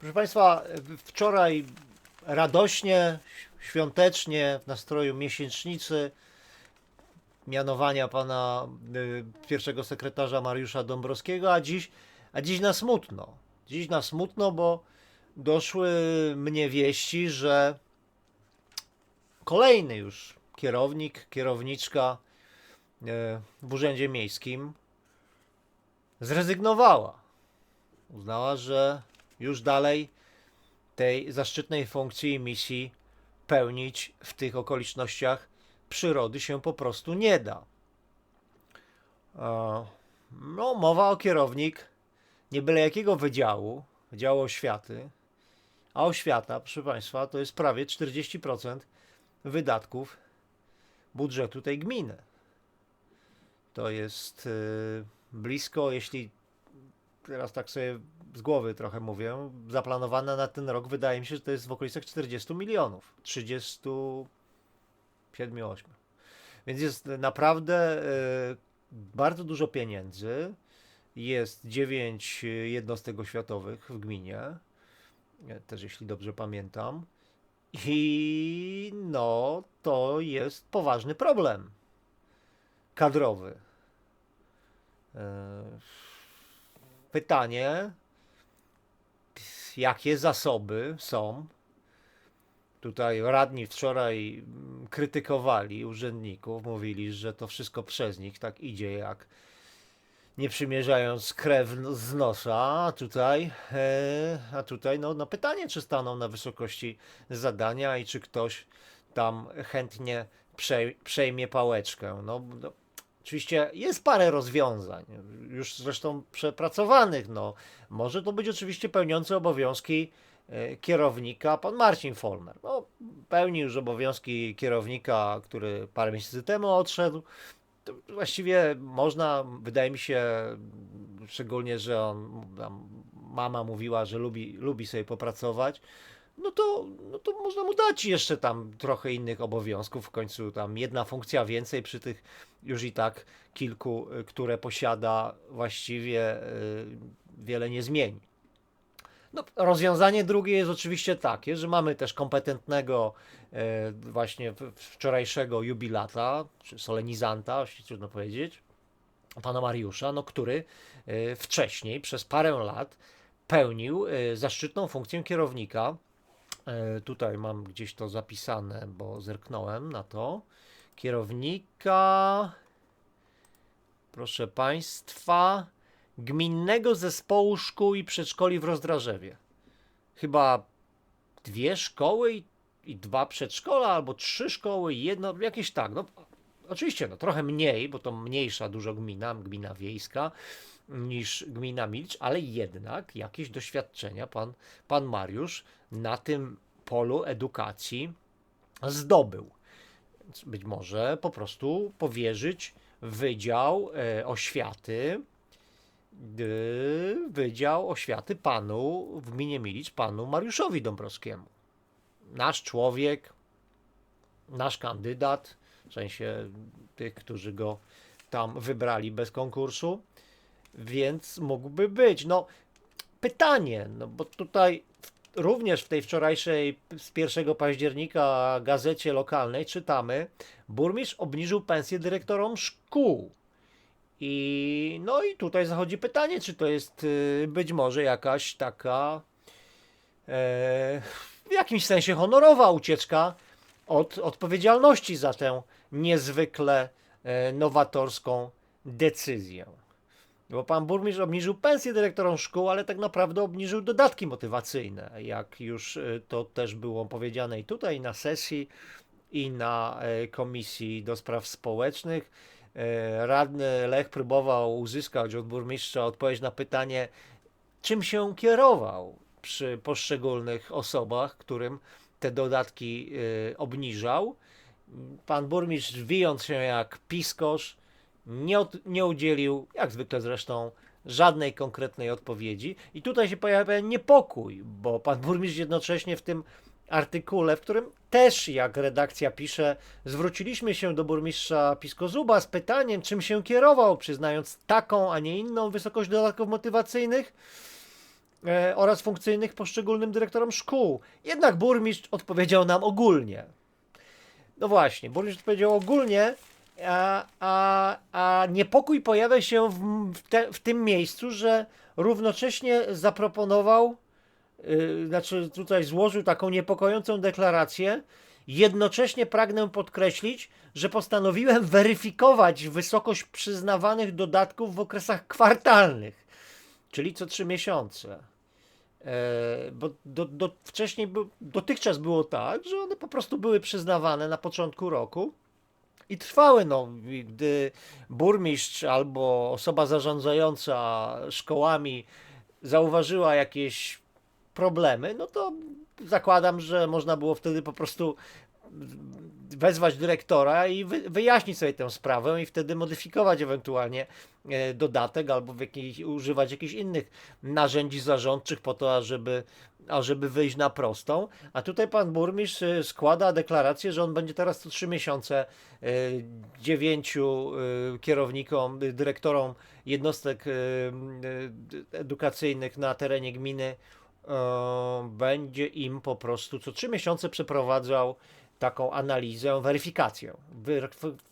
Proszę Państwa, wczoraj radośnie, świątecznie, w nastroju miesięcznicy mianowania pana y, pierwszego sekretarza Mariusza Dąbrowskiego, a dziś, a dziś na smutno. Dziś na smutno, bo doszły mnie wieści, że kolejny już kierownik, kierowniczka y, w Urzędzie Miejskim zrezygnowała. Uznała, że już dalej tej zaszczytnej funkcji i misji pełnić w tych okolicznościach przyrody się po prostu nie da. E, No, mowa o kierownik nie byle jakiego wydziału, Wydziału Oświaty, a oświata, proszę Państwa, to jest prawie 40% wydatków budżetu tej gminy. To jest y, blisko, jeśli teraz tak sobie z głowy trochę mówię, zaplanowane na ten rok, wydaje mi się, że to jest w okolicach 40 milionów. 37, 8. Więc jest naprawdę e, bardzo dużo pieniędzy. Jest 9 jednostek oświatowych w gminie, też jeśli dobrze pamiętam. I no, to jest poważny problem kadrowy. E, Pytanie, jakie zasoby są. Tutaj radni wczoraj krytykowali urzędników, mówili, że to wszystko przez nich tak idzie, jak nie przymierzając krew z nosa, a tutaj, e, a tutaj no, no pytanie, czy staną na wysokości zadania i czy ktoś tam chętnie przej- przejmie pałeczkę. No, no, Oczywiście jest parę rozwiązań, już zresztą przepracowanych. No, może to być oczywiście pełniący obowiązki e, kierownika pan Marcin Folmer. No, pełni już obowiązki kierownika, który parę miesięcy temu odszedł. To właściwie można, wydaje mi się, szczególnie, że on, mama mówiła, że lubi, lubi sobie popracować. No to, no to można mu dać jeszcze tam trochę innych obowiązków. W końcu tam jedna funkcja więcej przy tych już i tak kilku, y, które posiada, właściwie y, wiele nie zmieni. No, rozwiązanie drugie jest oczywiście takie, że mamy też kompetentnego e, właśnie wczorajszego jubilata, czy solenizanta, jeśli trudno powiedzieć, pana Mariusza, no, który wcześniej przez parę lat pełnił zaszczytną funkcję kierownika. E, Tutaj mam gdzieś to zapisane, bo zerknąłem na to. Kierownika, proszę Państwa, Gminnego Zespołu Szkół i Przedszkoli w Rozdrażewie. Chyba dwie szkoły i, i dwa przedszkola, albo trzy szkoły i jedno, jakieś tak. No, oczywiście, no, trochę mniej, bo to mniejsza dużo gmina, gmina wiejska, niż gmina Milcz, ale jednak jakieś doświadczenia pan, pan Mariusz na tym polu edukacji zdobył. Być może po prostu powierzyć Wydział e, Oświaty, y, Wydział Oświaty panu w gminie Milicz, panu Mariuszowi Dąbrowskiemu. Nasz człowiek, nasz kandydat, w sensie tych, którzy go tam wybrali bez konkursu, więc mógłby być. No, pytanie, no bo tutaj również w tej wczorajszej z 1 października gazecie lokalnej czytamy, burmistrz obniżył pensję dyrektorom szkół. I no i tutaj zachodzi pytanie, czy to jest y, być może jakaś taka e, w jakimś sensie honorowa ucieczka od odpowiedzialności za tę niezwykle e, nowatorską decyzję. Bo pan burmistrz obniżył pensję dyrektorom szkół, ale tak naprawdę obniżył dodatki motywacyjne, jak już e, to też było powiedziane i tutaj na sesji, i na e, Komisji do Spraw Społecznych. E, Radny Lech próbował uzyskać od burmistrza odpowiedź na pytanie, czym się kierował przy poszczególnych osobach, którym te dodatki obniżał. Pan burmistrz, wijąc się jak piskosz, nie, od, nie udzielił, jak zwykle zresztą, żadnej konkretnej odpowiedzi. I tutaj się pojawia niepokój, bo pan burmistrz jednocześnie w tym artykule, w którym też, jak redakcja pisze, zwróciliśmy się do burmistrza Piskozuba z pytaniem, czym się kierował, przyznając taką, a nie inną wysokość dodatków motywacyjnych. e, oraz funkcyjnych poszczególnym dyrektorom szkół. Jednak burmistrz odpowiedział nam ogólnie. No właśnie, burmistrz odpowiedział ogólnie, a, a, niepokój pojawia się w, te, w tym miejscu, że równocześnie zaproponował, yy, znaczy tutaj złożył taką niepokojącą deklarację. Jednocześnie pragnę podkreślić, że postanowiłem weryfikować wysokość przyznawanych dodatków w okresach kwartalnych, czyli co trzy miesiące. E, bo do, do, wcześniej, dotychczas było tak, że one po prostu były przyznawane na początku roku i trwały. No, gdy burmistrz albo osoba zarządzająca szkołami zauważyła jakieś problemy, no to zakładam, że można było wtedy po prostu wezwać dyrektora i wy, wyjaśnić sobie tę sprawę i wtedy modyfikować ewentualnie e, dodatek albo w jakiej, używać jakichś innych narzędzi zarządczych po to, ażeby, ażeby wyjść na prostą. A tutaj pan burmistrz e, składa deklarację, że on będzie teraz co trzy miesiące e, dziewięciu kierownikom, dyrektorom jednostek edukacyjnych na terenie gminy będzie im po prostu co trzy miesiące przeprowadzał taką analizę, weryfikację.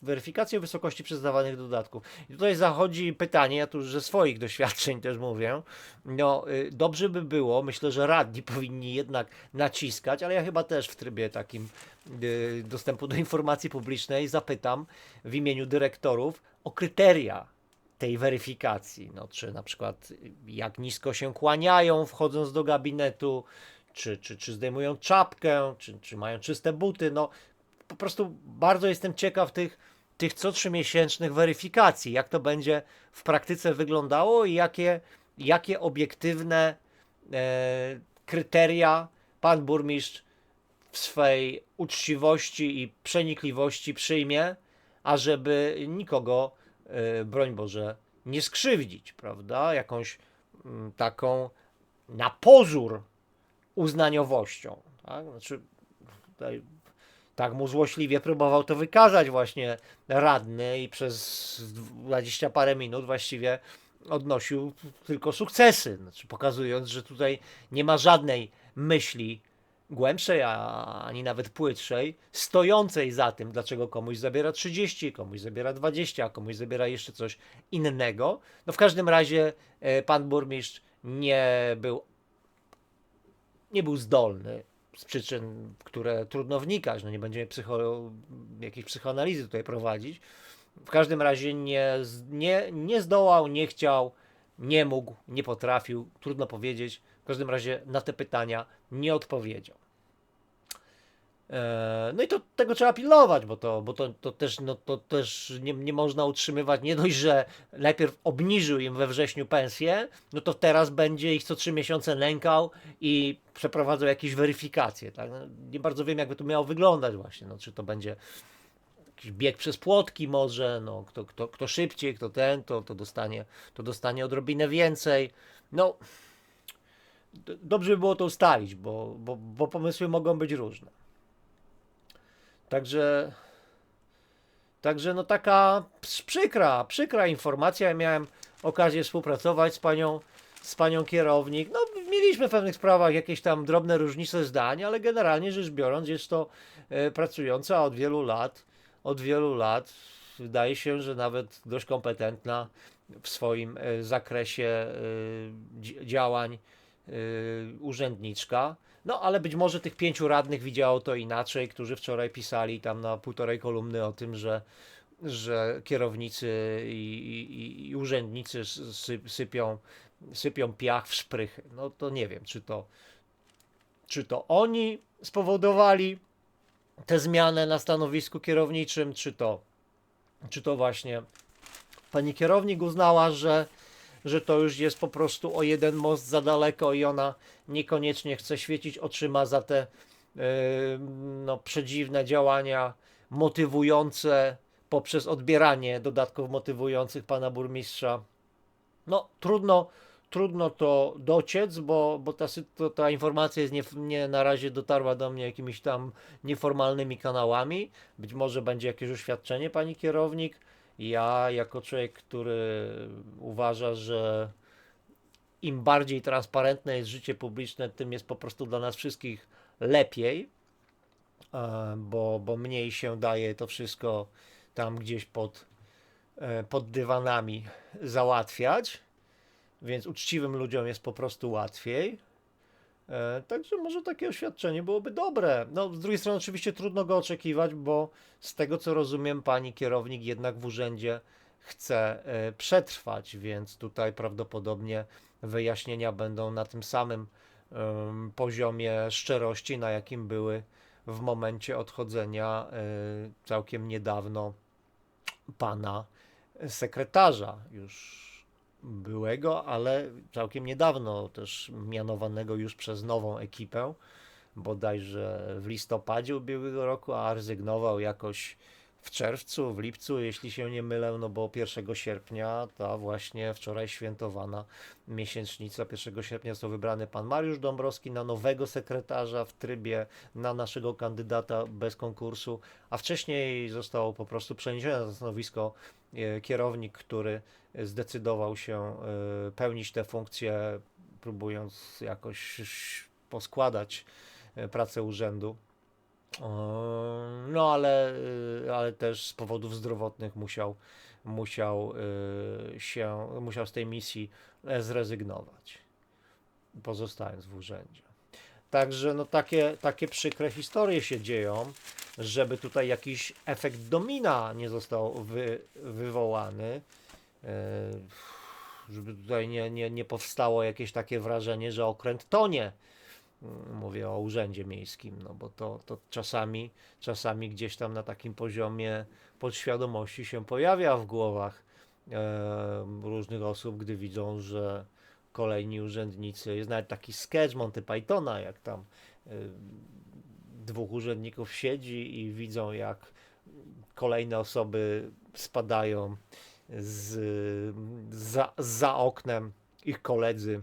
Weryfikację wysokości przyznawanych dodatków. I tutaj zachodzi pytanie, ja tu ze swoich doświadczeń też mówię, no y, dobrze by było, myślę, że radni powinni jednak naciskać, ale ja chyba też w trybie takim y, dostępu do informacji publicznej zapytam w imieniu dyrektorów o kryteria tej weryfikacji. No, czy na przykład jak nisko się kłaniają wchodząc do gabinetu, czy, czy, czy zdejmują czapkę, czy, czy mają czyste buty. No, po prostu bardzo jestem ciekaw tych, tych co trzymiesięcznych weryfikacji, jak to będzie w praktyce wyglądało i jakie, jakie obiektywne e, kryteria pan burmistrz w swej uczciwości i przenikliwości przyjmie, ażeby nikogo, e, broń Boże, nie skrzywdzić, prawda? Jakąś m, mm, taką na pozór uznaniowością. Tak? Znaczy, tutaj, tak mu złośliwie próbował to wykazać właśnie radny i przez dwadzieścia parę minut właściwie odnosił tylko sukcesy, znaczy pokazując, że tutaj nie ma żadnej myśli głębszej, ani nawet płytszej, stojącej za tym, dlaczego komuś zabiera 30, komuś zabiera 20, a komuś zabiera jeszcze coś innego. No w każdym razie e, pan burmistrz nie był nie był zdolny z przyczyn, które trudno wnikać, no nie będziemy psycho, jakiejś psychoanalizy tutaj prowadzić. W każdym razie nie, nie, nie zdołał, nie chciał, nie mógł, nie potrafił, trudno powiedzieć. W każdym razie na te pytania nie odpowiedział. E, no i to tego trzeba pilnować, bo to, bo to, to też, no, to też nie, nie można utrzymywać, nie dość, że najpierw obniżył im we wrześniu pensję, no to teraz będzie ich co trzy miesiące nękał i przeprowadzał jakieś weryfikacje. Tak? No, nie bardzo wiem, jakby to miało wyglądać właśnie, no, czy to będzie jakiś bieg przez płotki może, no, kto, kto, kto szybciej, kto ten, to, to, dostanie, to dostanie odrobinę więcej. No, dobrze by było to ustalić, bo, bo, bo pomysły mogą być różne. Także, także no taka przykra, przykra informacja. Ja miałem okazję współpracować z panią, z panią kierownik. No, mieliśmy w pewnych sprawach jakieś tam drobne różnice zdań, ale generalnie rzecz biorąc jest to e, pracująca od wielu lat, od wielu lat. Wydaje się, że nawet dość kompetentna w swoim e, zakresie e, działań urzędniczka. No, ale być może tych pięciu radnych widziało to inaczej, którzy wczoraj pisali tam na półtorej kolumny o tym, że, że kierownicy i, i, i urzędnicy sypią, sypią piach w szprychy. No to nie wiem, czy to, czy to oni spowodowali tę zmianę na stanowisku kierowniczym, czy to, czy to właśnie pani kierownik uznała, że że to już jest po prostu o jeden most za daleko i ona niekoniecznie chce świecić oczyma za te yy, no, przedziwne działania motywujące poprzez odbieranie dodatków motywujących pana burmistrza. No, trudno, trudno to dociec, bo, bo ta, to, ta informacja jest nie, nie na razie dotarła do mnie jakimiś tam nieformalnymi kanałami. Być może będzie jakieś oświadczenie pani kierownik ja, jako człowiek, który uważa, że im bardziej transparentne jest życie publiczne, tym jest po prostu dla nas wszystkich lepiej, e, bo, bo mniej się daje to wszystko tam gdzieś pod, e, pod dywanami załatwiać, więc uczciwym ludziom jest po prostu łatwiej. E, Także może takie oświadczenie byłoby dobre. No, z drugiej strony oczywiście trudno go oczekiwać, bo z tego co rozumiem, pani kierownik jednak w urzędzie chce e, przetrwać, więc tutaj prawdopodobnie wyjaśnienia będą na tym samym poziomie szczerości, na jakim były w momencie odchodzenia e, całkiem niedawno pana sekretarza już byłego, ale całkiem niedawno też mianowanego już przez nową ekipę, bodajże w listopadzie ubiegłego roku, a rezygnował jakoś w czerwcu, w lipcu, jeśli się nie mylę, no bo 1 sierpnia, ta właśnie wczoraj świętowana miesięcznica 1 sierpnia został wybrany pan Mariusz Dąbrowski na nowego sekretarza w trybie na naszego kandydata bez konkursu, a wcześniej został po prostu przeniesiony na stanowisko e, kierownik, który zdecydował się e, pełnić tę funkcję, próbując jakoś poskładać e, pracę urzędu. No, ale, e, ale też z powodów zdrowotnych musiał, musiał e, się, musiał z tej misji e, zrezygnować, pozostając w urzędzie. Także no takie, takie przykre historie się dzieją, żeby tutaj jakiś efekt domina nie został wy, wywołany, e, żeby tutaj nie, nie, nie powstało jakieś takie wrażenie, że okręt tonie. Mówię o urzędzie miejskim, no bo to, to czasami, czasami gdzieś tam na takim poziomie podświadomości się pojawia w głowach e, różnych osób, gdy widzą, że kolejni urzędnicy, jest nawet taki sketch Monty Pythona, jak tam e, dwóch urzędników siedzi i widzą, jak kolejne osoby spadają z, za, za oknem, ich koledzy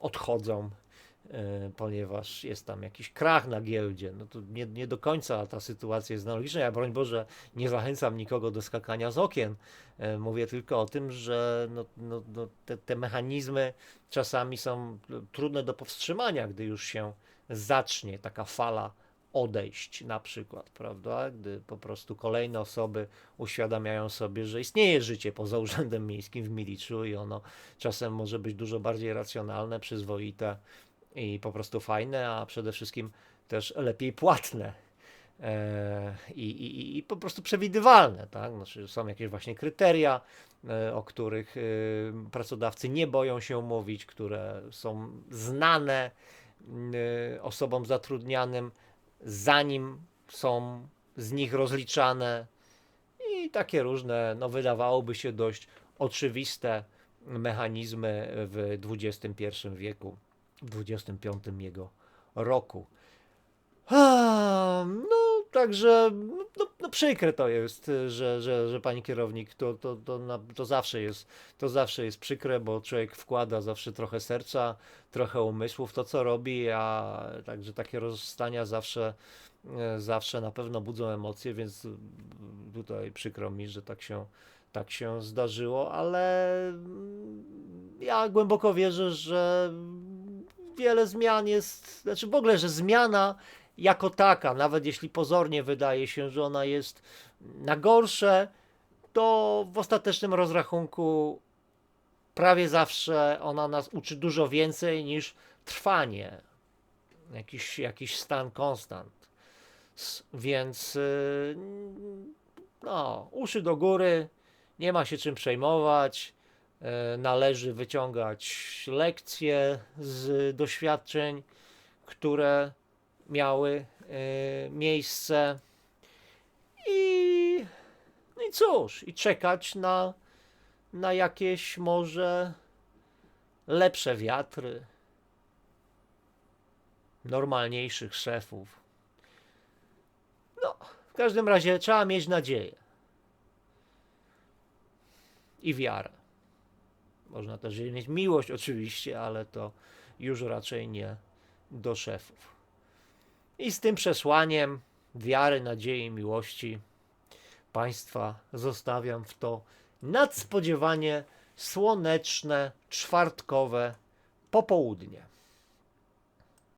odchodzą ponieważ jest tam jakiś krach na giełdzie. No to nie, nie do końca ta sytuacja jest analogiczna. Ja broń Boże nie zachęcam nikogo do skakania z okien. E, Mówię tylko o tym, że no, no, no te, te mechanizmy czasami są trudne do powstrzymania, gdy już się zacznie taka fala odejść na przykład, prawda? Gdy po prostu kolejne osoby uświadamiają sobie, że istnieje życie poza urzędem miejskim w Miliczu i ono czasem może być dużo bardziej racjonalne, przyzwoite i po prostu fajne, a przede wszystkim też lepiej płatne. e, I, i, i po prostu przewidywalne, tak? Znaczy są jakieś właśnie kryteria, e, o których e, pracodawcy nie boją się mówić, które są znane osobom zatrudnianym, zanim są z nich rozliczane i takie różne, no wydawałoby się dość oczywiste mechanizmy w XXI wieku, w XXV jego roku. A, No, także no, no przykre to jest, że, że, że pani kierownik to, to, to, na, to, zawsze jest, to zawsze jest przykre, bo człowiek wkłada zawsze trochę serca, trochę umysłu w to, co robi, a także takie rozstania zawsze, e, zawsze na pewno budzą emocje, więc tutaj przykro mi, że tak się, tak się zdarzyło, ale ja głęboko wierzę, że wiele zmian jest, znaczy w ogóle, że zmiana jako taka, nawet jeśli pozornie wydaje się, że ona jest na gorsze, to w ostatecznym rozrachunku prawie zawsze ona nas uczy dużo więcej niż trwanie, jakiś, jakiś stan konstant. Więc yy, no, uszy do góry, nie ma się czym przejmować. E, Należy wyciągać lekcje z doświadczeń, które miały e, miejsce. I, no i cóż, i czekać na, na jakieś może lepsze wiatry, normalniejszych szefów. No, w każdym razie trzeba mieć nadzieję i wiarę. Można też mieć miłość, oczywiście, ale to już raczej nie do szefów. I z tym przesłaniem wiary, nadziei, miłości Państwa zostawiam w to nadspodziewanie słoneczne, czwartkowe popołudnie.